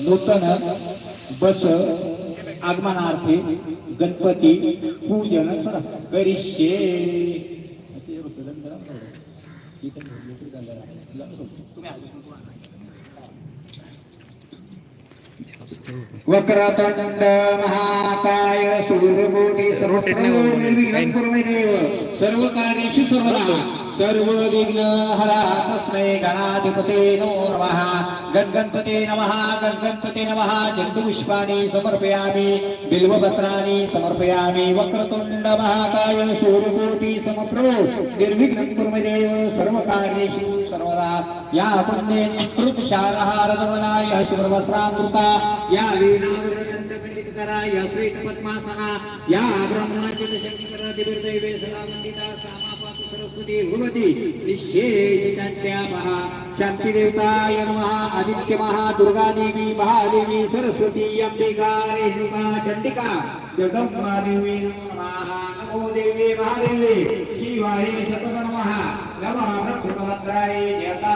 नूतन बस आगमनार्थी गणपती पूजन करिष्ये. वक्रतुंड महाकाय सूर्यकोटी सर्वनिर्विघ्नं कुरु मे देव. सर्व कार्येषु सर्वदा. सर्व विघ्न हरा तस्मै गणाधिपते नमो नमः. गणगणपते नमः गणगणपते नमः. जन्तुपुष्पाणि समर्पयामि. बिल्वपत्राणि समर्पयामि. वक्रतुंड महाकाय सूर्यकोटी समप्रभो. निर्विघ्नं देव. सर्व कार्येषु या पुण्ये कृतशारहारदवनाय शुभवस्त्रामृता या वीणावृतदंडपंडित करा या श्वेत पद्मासना या ब्रह्माचित शंकर दिव्यदैवे सदा सामापातु सरस्वती भगवती निशेषितान्त्या महा शांती नमः आदित्य महा दुर्गा देवी महादेवी सरस्वती अंबिका रेणुका चंडिका जगम्मा देवी नमः नमो देवी महादेवी शिवाय शतधर्मः नमः ब्रह्मभद्राय जयता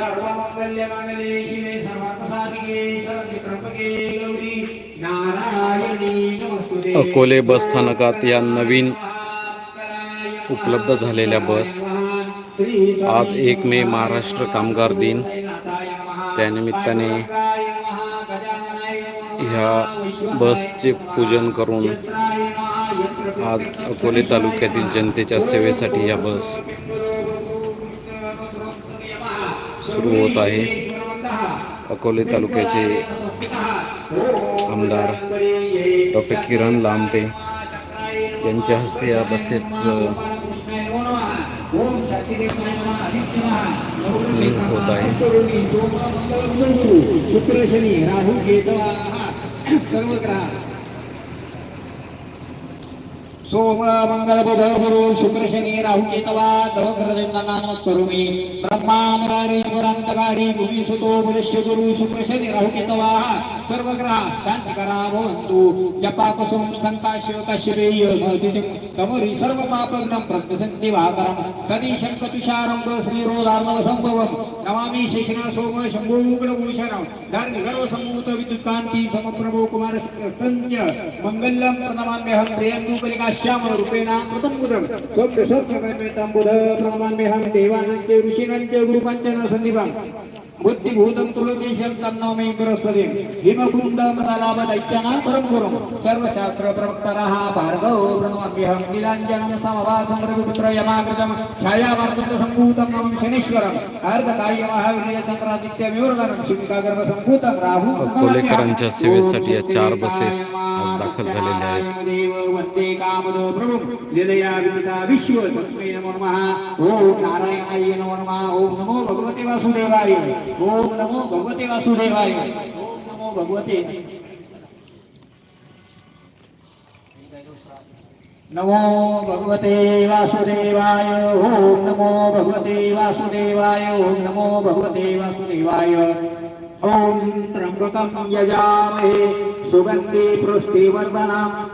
स्वता सर्वमंगल्यमांगल्ये शिवे गौरी नारायणी नमस्तुते. अकोले बस स्थानकात या नवीन उपलब्ध झालेल्या बस आज एक मे महाराष्ट्र कामगार दिन. त्यानिमित्ताने ह्या बसचे पूजन करून आज अकोले तालुक्यातील जनतेच्या सेवेसाठी या बस सुरू होत आहे. अकोले तालुक्याचे आमदार डॉक्टर किरण लांबटे यांच्या हस्ते या बसेस लिंक होत आहे. शुक्र सोम मंगल बुध गुरु शुक्र शनी राहू केतवा दवग्रदेवांना नमस्करोमि ब्रह्मा मुरारी पुरांतकारी भूमी सुतो बुधश्य गुरु शुक्र शनी राहू केतवा सर्व ग्रह शांती करा भवन्तु। जपा कुसुम संता शिवका शिवेय तमरी सर्व पापग्नं प्रत्यसन्ति वाकरं तदी शंख तुषारं श्रीरोधार्णव संभवं नमामि शेषना सोम शंभूगुणभूषणं धर्म सर्व सम्भूत विद्युत कांती समप्रभो कुमार स्तंत्य मंगलम प्रणमाम्यहं प्रियंदुकलिकाश्याम रूपेण कृतं बुधं स्वप्न स्वप्नकल्पितं बुध प्रणमाम्यहं देवानांचे ऋषीणांचे गुरुपंचन ধন্যবাদ बुद्धिभूतं तुलकेशं तं नौमि सरस्वतीं हिमकुण्ड मदालाभ दैत्यानां परं गुरुं सर्वशास्त्रप्रवक्तरः भार्गव प्रणमाम्यहं नीलाञ्जनं समवासं रविपुत्र यमाकृतं छायामार्गन्तसम्भूतं नमं शनीश्वरम् अर्धकाय महावीर्यचंद्रादित्यमिवरधरं शिविकागर्भसम्भूतं राहु अकोलेकरांच्या सेवेसाठी या चार बसेस आज दाखल झालेल्या आहेत. देव वंदे कामद प्रभु निलया विदिता विश्व तस्मै नमो नमः। ओम नारायणाय नमो नमः। ओम नमो भगवते वासुदेवाय। ओम नमो भगवते वासुदेवाय। ओम नमो भगवते। नमो भगवते वासुदेवाय ओम नमो भगवते वासुदेवाय ओम नमो भगवते वासुदेवाय। ओम त्र्यंबकं यजामहे सुगन्धि पुष्टिवर्धनम्।